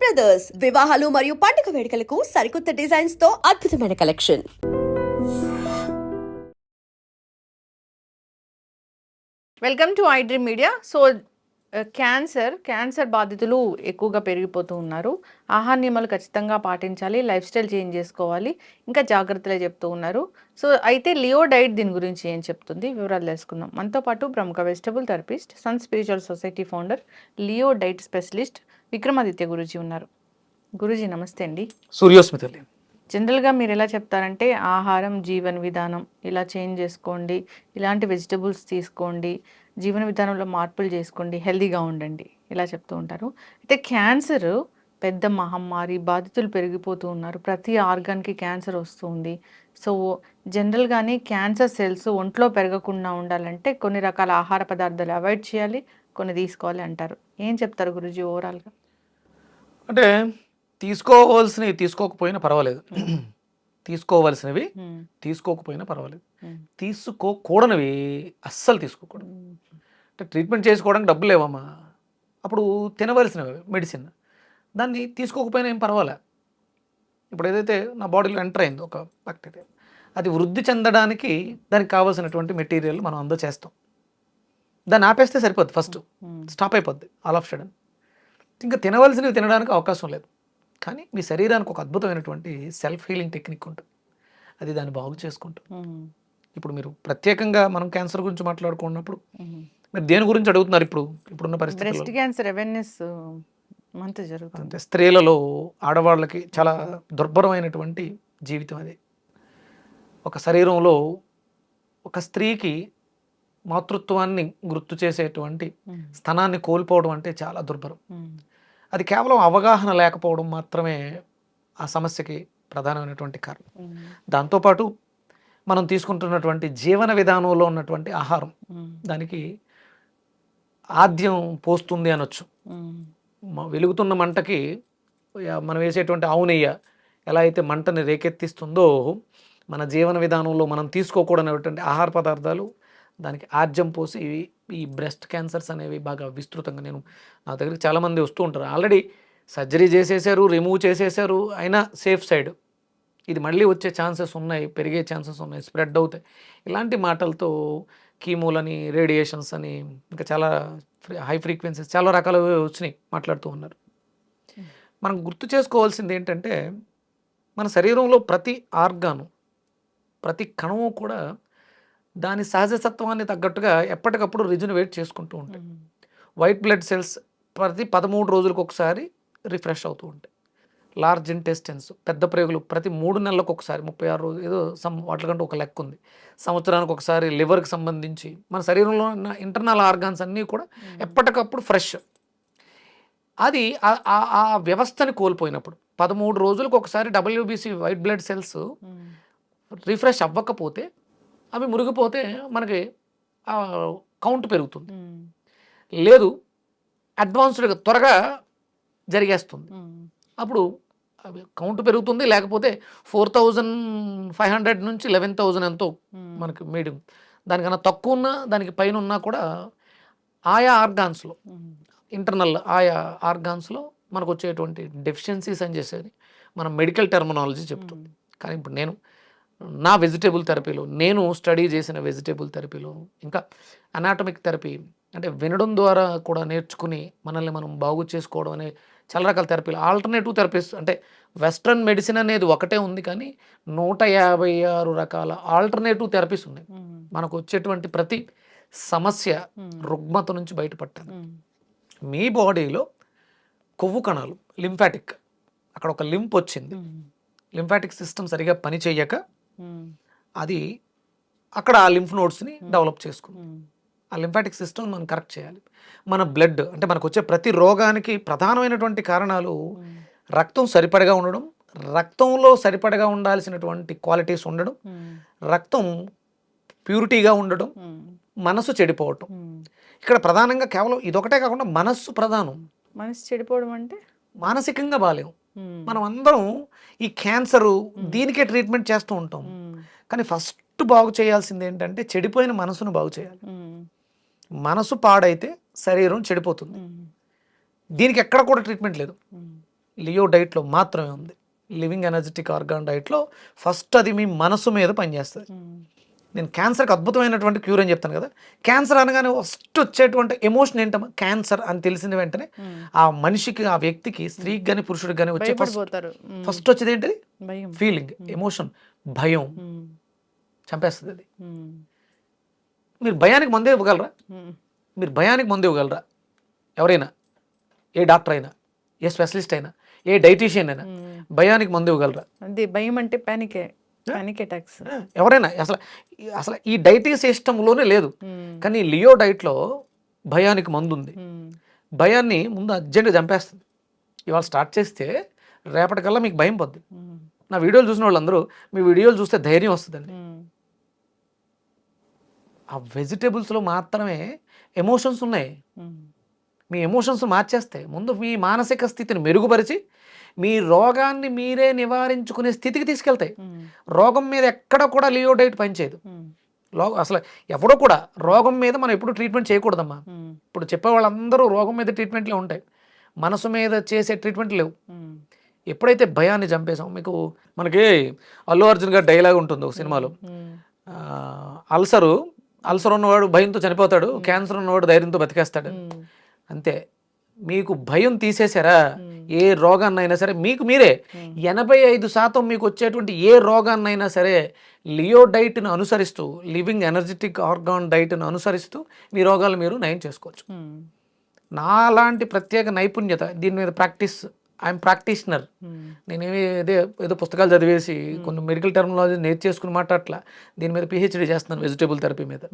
Brothers వివాహాలు మరియు పండుగ వేడుకలకు సరికొత్త డిజైన్స్తో అద్భుతమైన collection welcome to iDream media so cancer cancer బాధితులు ఎక్కువగా పెరిగిపోతూ ఉన్నారు. ఆహార నియమాలు ఖచ్చితంగా పాటించాలి లైఫ్ స్టైల్ చేంజ్ చేసుకోవాలి. ఇంకా జాగ్రత్తలే చెప్తూ ఉన్నారు. సో అయితే లియో డైట్ దీని గురించి ఏం చెప్తుంది? వివరాలు తెలుసుకుందాం. మనతో పాటు ప్రముఖ vegetable therapist sun spiritual society founder Leo diet specialist Vikramaditya Guruji ఉన్నారు. గురూజీ నమస్తే అండి. సూర్యోస్మి తల్లి జనరల్గా మీరు ఎలా చెప్తారంటే ఆహారం జీవన విధానం ఇలా చేంజ్ చేసుకోండి ఇలాంటి వెజిటబుల్స్ తీసుకోండి జీవన విధానంలో మార్పులు చేసుకోండి హెల్తీగా ఉండండి ఇలా చెప్తూ ఉంటారు. అయితే క్యాన్సర్ పెద్ద మహమ్మారి బాధితులు పెరిగిపోతూ ఉన్నారు. ప్రతి ఆర్గాన్కి క్యాన్సర్ వస్తుంది. సో జనరల్గానే క్యాన్సర్ సెల్స్ ఒంట్లో పెరగకుండా ఉండాలంటే కొన్ని రకాల ఆహార పదార్థాలు అవాయిడ్ చేయాలి కొన్ని తీసుకోవాలి అంటారు. ఏం చెప్తారు గురుజీ ఓవరాల్గా? అంటే తీసుకోవాల్సినవి తీసుకోకపోయినా పర్వాలేదు. తీసుకోవాల్సినవి తీసుకోకపోయినా పర్వాలేదు. తీసుకోకూడనివి అస్సలు తీసుకోకూడదు. అంటే ట్రీట్మెంట్ చేసుకోవడానికి డబ్బులు లేవమ్మా. అప్పుడు తినవలసినవి మెడిసిన్. దాన్ని తీసుకోకపోయినా ఏం పర్వాలే. ఇప్పుడు ఏదైతే నా బాడీలో ఎంటర్ అయింది ఒక బ్యాక్టీరియా అది వృద్ధి చెందడానికి దానికి కావాల్సినటువంటి మెటీరియల్ మనం అందచేస్తాం. దాన్ని ఆపేస్తే సరిపోద్ది ఫస్ట్. స్టాప్ అయిపోద్ది. All of sudden. ఇంకా తినవలసినవి తినడానికి అవకాశం లేదు. కానీ మీ శరీరానికి ఒక అద్భుతమైనటువంటి సెల్ఫ్ హీలింగ్ టెక్నిక్ ఉంటుంది. అది దాన్ని బాగు చేసుకుంటుంది. ఇప్పుడు మీరు ప్రత్యేకంగా మనం క్యాన్సర్ గురించి మాట్లాడుకున్నప్పుడు మీరు దేని గురించి అడుగుతున్నారు ఇప్పుడు? ఇప్పుడున్న బ్రెస్ట్ పరిస్థితుల్లో? క్యాన్సర్ అవేర్నెస్ మంత్ జరుగుతుంది. అంటే స్త్రీలలో ఆడవాళ్ళకి చాలా దుర్భరమైనటువంటి జీవితం అది. ఒక శరీరంలో ఒక స్త్రీకి మాతృత్వాన్ని గుర్తు చేసేటువంటి. స్థనాన్ని కోల్పోవడం అంటే చాలా దుర్భరం. అది కేవలం అవగాహన లేకపోవడం మాత్రమే ఆ సమస్యకి ప్రధానమైనటువంటి కారణం. దాంతోపాటు మనం తీసుకుంటున్నటువంటి జీవన విధానంలో ఉన్నటువంటి ఆహారం. దానికి ఆద్యం పోస్తుంది అనొచ్చు వెలుగుతున్న మంటకి మనం వేసేటువంటి ఆవు నెయ్య ఎలా అయితే మంటని రేకెత్తిస్తుందో మన జీవన విధానంలో మనం తీసుకోకూడనటువంటి ఆహార పదార్థాలు దానికి ఆర్జం పోసి ఈ బ్రెస్ట్ క్యాన్సర్స్ అనేవి బాగా విస్తృతంగా నేను నా దగ్గరికి చాలామంది వస్తూ ఉంటారు. ఆల్రెడీ సర్జరీ చేసేసారు రిమూవ్ చేసేసారు అయినా సేఫ్ సైడ్ ఇది మళ్ళీ వచ్చే ఛాన్సెస్ ఉన్నాయి పెరిగే ఛాన్సెస్ ఉన్నాయి స్ప్రెడ్ అవుతాయి. ఇలాంటి మాటలతో కీమోలని రేడియేషన్స్ అని ఇంకా చాలా హై ఫ్రీక్వెన్సీస్ చాలా రకాలు వచ్చినాయి మాట్లాడుతూ ఉన్నారు. మనం గుర్తు చేసుకోవాల్సింది ఏంటంటే మన శరీరంలో ప్రతి ఆర్గాను ప్రతి కణము కూడా దాని సహజసత్వాన్ని తగ్గట్టుగా ఎప్పటికప్పుడు రిజునవేట్ చేసుకుంటూ ఉంటాయి. వైట్ బ్లడ్ సెల్స్ ప్రతి పదమూడు రోజులకు ఒకసారి రిఫ్రెష్ అవుతూ ఉంటాయి. లార్జ్ ఇంటెస్టెన్స్ పెద్ద ప్రేగులు ప్రతి మూడు నెలలకు ఒకసారి ముప్పై ఆరు రోజులు ఏదో సమ్ వాటికంటే ఒక లెక్క ఉంది. సంవత్సరానికి ఒకసారి లివర్కి సంబంధించి మన శరీరంలో ఉన్న ఇంటర్నల్ ఆర్గాన్స్ అన్నీ కూడా ఎప్పటికప్పుడు ఫ్రెష్. అది ఆ- వ్యవస్థని కోల్పోయినప్పుడు పదమూడు రోజులకు ఒకసారి WBC white blood cells. Refresh అవ్వకపోతే అవి మురిగిపోతే మనకి కౌంట్ పెరుగుతుంది. లేదు అడ్వాన్స్డ్గా త్వరగా జరిగేస్తుంది. అప్పుడు అవి కౌంట్ పెరుగుతుంది లేకపోతే ఫోర్ థౌజండ్ ఫైవ్ హండ్రెడ్ నుంచి లెవెన్ థౌజండ్ ఎంతో. మనకి మీడియం దానికన్నా తక్కువ ఉన్నా దానికి పైన ఉన్నా కూడా ఆయా ఆర్గాన్స్లో. ఇంటర్నల్ ఆయా ఆర్గాన్స్లో మనకు వచ్చేటువంటి డెఫిషియన్సీస్ అని చేసేది మనం మెడికల్ టెర్మినాలజీ చెప్తుంది కానీ ఇప్పుడు నేను నా వెజిటేబుల్ థెరపీలో నేను స్టడీ చేసిన వెజిటేబుల్ థెరపీలో ఇంకా అనాటమిక్ థెరపీ అంటే వినడం ద్వారా కూడా నేర్చుకుని మనల్ని మనం బాగు చేసుకోవడం అనే చాలా రకాల థెరపీలు ఆల్టర్నేటివ్ థెరపీస్ అంటే వెస్ట్రన్ మెడిసిన్ అనేది ఒకటే ఉంది కానీ నూట యాభై ఆరు రకాల ఆల్టర్నేటివ్ థెరపీస్ ఉన్నాయి. మనకు వచ్చేటువంటి ప్రతి సమస్య. రుగ్మత నుంచి బయటపడతాను మ్మ్. మీ బాడీలో కొవ్వు కణాలు లింఫాటిక్ అక్కడ ఒక లింప్ వచ్చింది. లింఫాటిక్ సిస్టమ్ సరిగా పని చేయక. అది అక్కడ ఆ లింఫ్ నోడ్స్ని డెవలప్ చేసుకుంది. ఆ లింఫాటిక్ సిస్టమ్ మనం కరెక్ట్ చేయాలి మన బ్లడ్ అంటే మనకు వచ్చే ప్రతి రోగానికి ప్రధానమైనటువంటి కారణాలు. రక్తం సరిపడగా ఉండడం రక్తంలో సరిపడగా ఉండాల్సినటువంటి క్వాలిటీస్ ఉండడం. రక్తం ప్యూరిటీగా ఉండడం. మనసు చెడిపోవటం. ఇక్కడ ప్రధానంగా కేవలం ఇదొకటే కాకుండా మనస్సు ప్రధానం మనసు చెడిపోవడం అంటే మానసికంగా బాలేం మ్మ్. మనం అందరం ఈ క్యాన్సరు దీనికే ట్రీట్మెంట్ చేస్తూ ఉంటాం. కానీ ఫస్ట్ బాగు చేయాల్సింది ఏంటంటే చెడిపోయిన మనసును బాగు చేయాలి. మనసు పాడైతే శరీరం చెడిపోతుంది. దీనికి ఎక్కడ కూడా ట్రీట్మెంట్ లేదు. లియో డైట్లో మాత్రమే ఉంది లివింగ్ ఎనర్జెటిక్ ఆర్గాన్ డైట్లో ఫస్ట్ అది మీ మనసు మీద పనిచేస్తుంది. నేను క్యాన్సర్కి అద్భుతమైనటువంటి క్యూర్ అని చెప్తాను కదా. క్యాన్సర్ అనగానే ఫస్ట్ వచ్చేటువంటి ఎమోషన్ ఏంటమ్మా? క్యాన్సర్ అని తెలిసిన వెంటనే. ఆ మనిషికి ఆ వ్యక్తికి స్త్రీకి కానీ పురుషుడికి కానీ వచ్చే ఫస్ట్. ఫస్ట్ వచ్చేది ఏంటిది? భయం. ఫీలింగ్ ఎమోషన్ భయం. చంపేస్తుంది అది. మీరు భయానికి మందే ఇవ్వగలరా. మీరు భయానికి మందు ఇవ్వగలరా? ఎవరైనా? ఏ డాక్టర్ అయినా? ఏ స్పెషలిస్ట్ అయినా? ఏ డైటీషియన్ అయినా. భయానికి మందు ఇవ్వగలరా? అదే భయం అంటే పానికే. పానిక్ అటాక్స్ ఎవరైనా అసలు అసలు ఈ డైటీ సిస్టంలోనే లేదు. కానీ లియో డైట్లో భయానికి మందు ఉంది భయాన్ని ముందు అర్జెంట్గా చంపేస్తుంది. ఇవాళ స్టార్ట్ చేస్తే రేపటికల్లా మీకు భయం పొద్దు. నా వీడియోలు చూసిన వాళ్ళందరూ మీ వీడియోలు చూస్తే ధైర్యం వస్తుందండి. ఆ వెజిటేబుల్స్లో మాత్రమే ఎమోషన్స్ ఉన్నాయి. మీ ఎమోషన్స్ మార్చేస్తే ముందు మీ మానసిక స్థితిని మెరుగుపరిచి మీ రోగాన్ని మీరే నివారించుకునే స్థితికి తీసుకెళ్తాయి. రోగం మీద ఎక్కడ కూడా లియోడైట్ పనిచేయదు లో అసలు ఎవడో కూడా రోగం మీద మనం ఎప్పుడు ట్రీట్మెంట్ చేయకూడదమ్మా. ఇప్పుడు చెప్పే వాళ్ళందరూ రోగం మీద ట్రీట్మెంట్లే ఉంటాయి. మనసు మీద చేసే ట్రీట్మెంట్ లేవు. ఎప్పుడైతే భయాన్ని చంపేసాం మీకు మనకి అల్లు అర్జున్ గారి డైలాగ్ ఉంటుంది ఒక సినిమాలో. అల్సరు అల్సర్ ఉన్నవాడు భయంతో చనిపోతాడు క్యాన్సర్ ఉన్నవాడు ధైర్యంతో బతికేస్తాడు. అంతే. మీకు భయం తీసేశారా? ఏ రోగాన్నైనా సరే మీకు మీరే ఎనభై ఐదు శాతం మీకు వచ్చేటువంటి ఏ రోగాన్నైనా సరే లియో డైట్ను అనుసరిస్తూ లివింగ్ ఎనర్జెటిక్ ఆర్గాన్ డైట్ను అనుసరిస్తూ మీ రోగాలు మీరు నయం చేసుకోవచ్చు. నాలాంటి ప్రత్యేక నైపుణ్యత దీని మీద ప్రాక్టీస్ ఐఎమ్ ప్రాక్టీషనర్. నేనేమి అదే ఏదో పుస్తకాలు చదివేసి కొన్ని మెడికల్ టర్మినాలజీ నేర్చేసుకుని మాట్లాడట్లా దీని మీద పిహెచ్డి చేస్తున్నాను వెజిటేబుల్ థెరపీ మీద.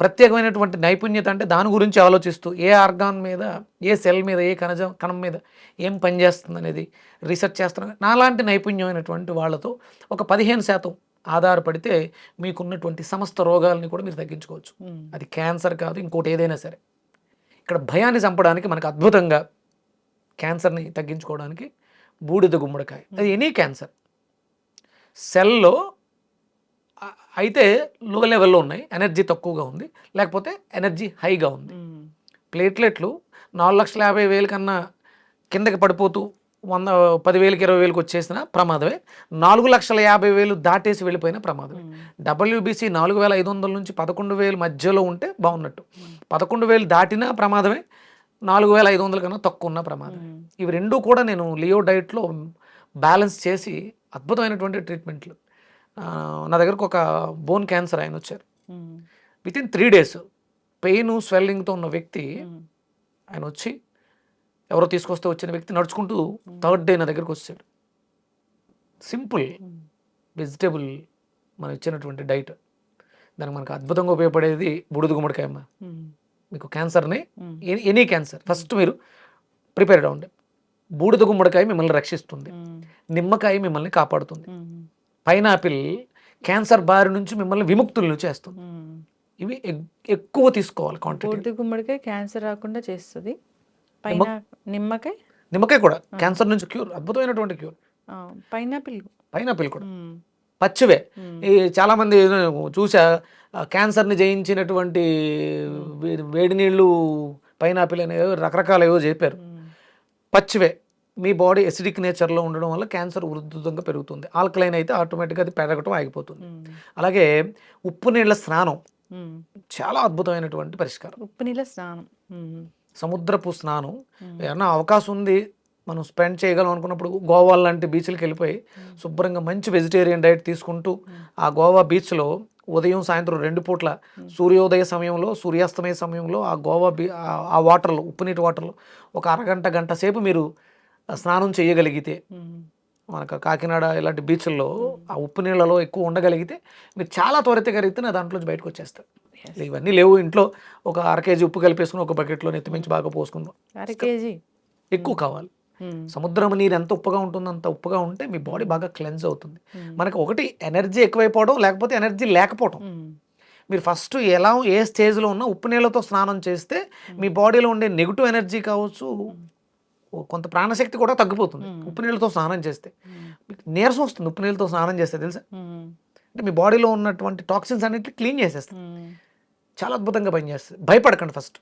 ప్రత్యేకమైనటువంటి నైపుణ్యత అంటే దాని గురించి ఆలోచిస్తూ ఏ ఆర్గాన్ మీద ఏ సెల్ మీద ఏ కణజం కణం మీద ఏం పనిచేస్తుంది అనేది రీసెర్చ్ చేస్తున్నాను నాలాంటి నైపుణ్యమైనటువంటి వాళ్ళతో ఒక పదిహేను శాతం ఆధారపడితే మీకున్నటువంటి సమస్త రోగాలని కూడా మీరు తగ్గించుకోవచ్చు. అది క్యాన్సర్ కాదు ఇంకోటి ఏదైనా సరే. ఇక్కడ భయాన్ని చంపడానికి మనకు అద్భుతంగా క్యాన్సర్ని తగ్గించుకోవడానికి బూడిద గుమ్మడికాయ. అది ఎనీ క్యాన్సర్. సెల్లో అయితే లో లెవెల్లో ఉన్నాయి. ఎనర్జీ తక్కువగా ఉంది. లేకపోతే ఎనర్జీ హైగా ఉంది. ప్లేట్లెట్లు నాలుగు లక్షల యాభై వేల కన్నా కిందకి పడిపోతూ వంద పదివేలకి ఇరవై వేలకు వచ్చేసిన ప్రమాదమే. నాలుగు లక్షల యాభై వేలు దాటేసి వెళ్ళిపోయిన ప్రమాదమే. డబ్ల్యూబీసీ నాలుగు వేల ఐదు వందల నుంచి పదకొండు వేలు మధ్యలో ఉంటే బాగున్నట్టు. పదకొండు వేలు దాటినా ప్రమాదమే నాలుగు వేల ఐదు వందల కన్నా తక్కువ ఉన్న ప్రమాదం ఇవి రెండు కూడా నేను లియో డైట్లో బ్యాలెన్స్ చేసి అద్భుతమైనటువంటి ట్రీట్మెంట్లు. నా దగ్గరకు ఒక బోన్ క్యాన్సర్ ఆయన వచ్చారు. With in three days pain స్వెల్లింగ్తో ఉన్న వ్యక్తి ఆయన వచ్చి ఎవరో తీసుకొస్తే వచ్చిన వ్యక్తి నడుచుకుంటూ థర్డ్ డే నా దగ్గరకు వచ్చాడు. సింపుల్ వెజిటేబుల్ మనం ఇచ్చినటువంటి డైట్. దానికి మనకు అద్భుతంగా ఉపయోగపడేది బుడిద గుమ్మడికాయమ్మ మీకు క్యాన్సర్ని ఎనీ క్యాన్సర్. ఫస్ట్ మీరు ప్రిపేర్డ్ అవ్వండి. బూడిద గుమ్మడికాయ మిమ్మల్ని రక్షిస్తుంది. నిమ్మకాయ మిమ్మల్ని కాపాడుతుంది. పైనాపిల్ క్యాన్సర్ బారి నుంచి మిమ్మల్ని విముక్తులను చేస్తుంది. ఇవి ఎక్కువ తీసుకోవాలి క్వాంటిటీ గుమ్మడికాయ క్యాన్సర్ రాకుండా చేస్తుంది. పైన నిమ్మకాయ? నిమ్మకాయ కూడా. క్యాన్సర్ నుంచి క్యూర్. అద్భుతమైనటువంటి క్యూర్. పైనాపిల్. పైనాపిల్ కూడా. పచ్చివే. ఈ చాలా మంది చూసా క్యాన్సర్ని జయించినటువంటి వేడి నీళ్ళు పైనాపిల్ అనేవి రకరకాల ఏవో చెప్పారు. పచ్చివే. మీ బాడీ ఎసిడిక్ నేచర్లో ఉండడం వల్ల క్యాన్సర్ ఉధృతంగా పెరుగుతుంది. ఆల్కలైన్ అయితే ఆటోమేటిక్గా అది పెరగటం ఆగిపోతుంది. అలాగే ఉప్పు నీళ్ళ స్నానం చాలా అద్భుతమైనటువంటి పరిష్కారం. ఉప్పు నీళ్ళ స్నానం. సముద్రపు స్నానం. ఏమన్నా అవకాశం ఉంది? మనం స్పెండ్ చేయగలం అనుకున్నప్పుడు గోవా లాంటి బీచ్లకు వెళ్ళిపోయి శుభ్రంగా మంచి వెజిటేరియన్ డైట్ తీసుకుంటూ ఆ గోవా బీచ్లో ఉదయం సాయంత్రం రెండు పూట్ల సూర్యోదయ సమయంలో సూర్యాస్తమయ సమయంలో ఆ గోవా బీ ఆ- ఆ వాటర్లో ఉప్పు నీటి వాటర్లో ఒక అరగంట గంట సేపు మీరు స్నానం చేయగలిగితే. మనకు కాకినాడ ఇలాంటి బీచ్ల్లో ఆ ఉప్పు నీళ్ళలో ఎక్కువ ఉండగలిగితే మీరు చాలా త్వరితగలిగితే నా దాంట్లోంచి బయటకు వచ్చేస్తారు. ఇవన్నీ లేవు. ఇంట్లో ఒక అర కేజీ ఉప్పు కలిపేసుకుని ఒక బకెట్లో నెత్తిమించి బాగా పోసుకుందాం. అర కేజీ? ఎక్కువ కావాలి. సముద్రం నీరు ఎంత ఉప్పుగా ఉంటుందో అంత ఉప్పుగా ఉంటే మీ బాడీ బాగా క్లెన్స్ అవుతుంది. మనకి ఒకటి ఎనర్జీ ఎక్కువైపోవడం లేకపోతే ఎనర్జీ లేకపోవడం. మీరు ఫస్ట్ ఎలా ఏ స్టేజ్లో ఉన్నా ఉప్పు నీళ్ళతో స్నానం చేస్తే మీ బాడీలో ఉండే నెగిటివ్ ఎనర్జీ కావచ్చు కొంత ప్రాణశక్తి కూడా తగ్గిపోతుంది. ఉప్పు నీళ్ళతో స్నానం చేస్తే. మీకు నీరసం వస్తుంది. ఉప్పు నీళ్ళతో స్నానం చేస్తే తెలుసా. అంటే మీ బాడీలో ఉన్నటువంటి టాక్సిన్స్ అన్నింటినీ క్లీన్ చేసేస్తుంది. చాలా అద్భుతంగా పనిచేస్తుంది. భయపడకండి ఫస్ట్.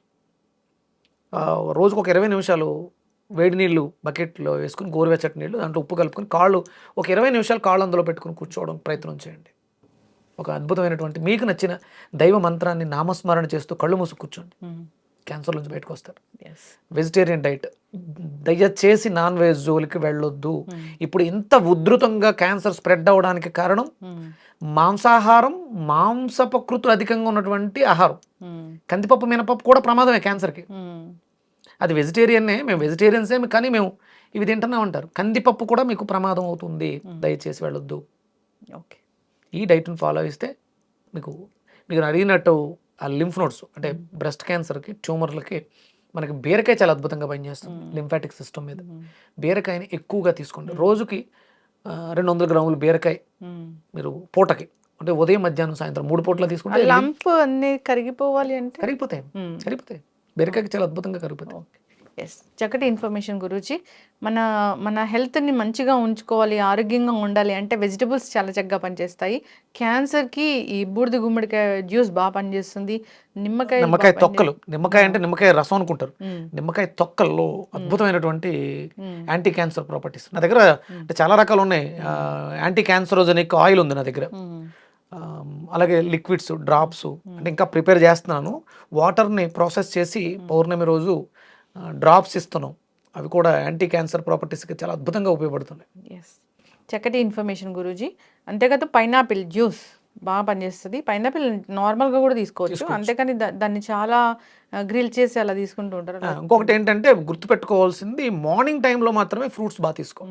రోజుకు ఒక ఇరవై నిమిషాలు వేడి నీళ్ళు బకెట్లో వేసుకుని గోరువెచ్చటి నీళ్ళు దాంట్లో ఉప్పు కలుపుకొని కాళ్ళు ఒక ఇరవై నిమిషాలు కాళ్ళు అందులో పెట్టుకుని కూర్చోవడం ప్రయత్నం చేయండి. ఒక అద్భుతమైనటువంటి మీకు నచ్చిన దైవ మంత్రాన్ని నామస్మరణ చేస్తూ కళ్ళు మూసి కూర్చోండి. క్యాన్సర్ నుంచి బయటకు వస్తారు. వెజిటేరియన్ డైట్ దయచేసి నాన్ వెజ్ జోలికి వెళ్ళొద్దు. ఇప్పుడు ఇంత ఉధృతంగా క్యాన్సర్ స్ప్రెడ్ అవ్వడానికి కారణం మాంసాహారం మాంసపకృతులు అధికంగా ఉన్నటువంటి ఆహారం. కందిపప్పు మినపప్పు కూడా ప్రమాదమే క్యాన్సర్కి. అది వెజిటేరియన్నే మేము వెజిటేరియన్సే కానీ మేము ఇవి తింటున్నాం అంటారు. కందిపప్పు కూడా మీకు ప్రమాదం అవుతుంది. దయచేసి వెళ్ళొద్దు. ఓకే ఈ డైట్ని ఫాలో చేస్తే మీకు మీకు అడిగినట్టు ఆ లింఫ్ నోట్స్ అంటే బ్రెస్ట్ క్యాన్సర్కి ట్యూమర్లకి మనకి బీరకాయ చాలా అద్భుతంగా పనిచేస్తుంది లింఫాటిక్ సిస్టమ్ మీద. బీరకాయని ఎక్కువగా తీసుకోండి. రోజుకి రెండు వందల గ్రాములు బీరకాయ మీరు పూటకి అంటే ఉదయం మధ్యాహ్నం సాయంత్రం మూడు పూటలు తీసుకుంటే లంప్ అన్ని కరిగిపోవాలి అంటే? కరిగిపోతాయి. కరిగిపోతాయి. బీరకాయకి చాలా అద్భుతంగా కరిగిపోతాయి. ఎస్ చక్కటి ఇన్ఫర్మేషన్ గురించి మన మన హెల్త్ని మంచిగా ఉంచుకోవాలి ఆరోగ్యంగా ఉండాలి అంటే వెజిటబుల్స్ చాలా చక్కగా పనిచేస్తాయి. క్యాన్సర్కి ఈ బూడిద గుమ్మడికాయ జ్యూస్ బాగా పనిచేస్తుంది. నిమ్మకాయ నిమ్మకాయ తొక్కలు. నిమ్మకాయ అంటే నిమ్మకాయ రసం అనుకుంటారు. నిమ్మకాయ తొక్కల్లో అద్భుతమైనటువంటి. యాంటీ క్యాన్సర్ ప్రాపర్టీస్ నా దగ్గర అంటే చాలా రకాలు ఉన్నాయి. యాంటీ క్యాన్సరోజనిక్ ఆయిల్ ఉంది నా దగ్గర. అలాగే లిక్విడ్స్ డ్రాప్స్ అంటే ఇంకా ప్రిపేర్ చేస్తున్నాను. వాటర్ని ప్రాసెస్ చేసి పౌర్ణమి రోజు డ్రాప్స్ ఇస్తున్నాం. అవి కూడా యాంటీ క్యాన్సర్ ప్రాపర్టీస్కి చాలా అద్భుతంగా ఉపయోగపడుతున్నాయి. ఎస్ చక్కటి ఇన్ఫర్మేషన్ గురూజీ. అంతేకాదు పైనాపిల్ జ్యూస్ బాగా పనిచేస్తుంది. పైనాపిల్ నార్మల్గా కూడా తీసుకోవచ్చు. అంతేకాని దాన్ని చాలా గ్రిల్ చేసి అలా తీసుకుంటూ ఉంటారు ఇంకొకటి ఏంటంటే గుర్తుపెట్టుకోవాల్సింది మార్నింగ్ టైంలో మాత్రమే ఫ్రూట్స్ బాగా తీసుకో.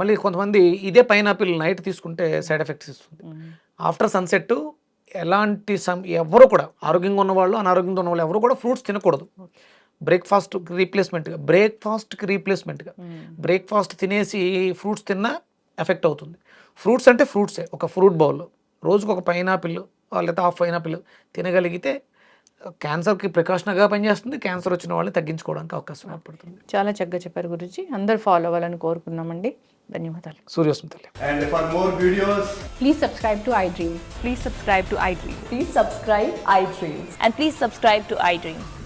మళ్ళీ కొంతమంది ఇదే పైనాపిల్ నైట్ తీసుకుంటే సైడ్ ఎఫెక్ట్స్ ఇస్తుంది. ఆఫ్టర్ సన్సెట్ ఎలాంటి సమ్ ఎవరు కూడా ఆరోగ్యంగా ఉన్నవాళ్ళు అనారోగ్యంగా ఉన్న వాళ్ళు ఎవరు కూడా ఫ్రూట్స్ తినకూడదు. బ్రేక్ఫాస్ట్కి రీప్లేస్మెంట్గా బ్రేక్ఫాస్ట్కి రీప్లేస్మెంట్గా. బ్రేక్ఫాస్ట్ తినేసి ఫ్రూట్స్ తిన్నా ఎఫెక్ట్ అవుతుంది ఫ్రూట్స్ అంటే ఫ్రూట్సే ఒక ఫ్రూట్ బౌల్ రోజుకు ఒక పైనాపిల్ లేకపోతే హాఫ్ పైనాపిల్ తినగలిగితే క్యాన్సర్కి ప్రికాషన్గా పనిచేస్తుంది క్యాన్సర్ వచ్చిన వాళ్ళని తగ్గించుకోవడానికి అవకాశం ఏర్పడుతుంది చాలా చక్కగా చెప్పారు గురించి అందరు ఫాలో అవ్వాలని కోరుకున్నామండి ధన్యవాదాలు సూర్యోస్మితల్లి And for more videos, Please subscribe to iDream. Please subscribe to iDream. Please subscribe iDream. And please subscribe to iDream.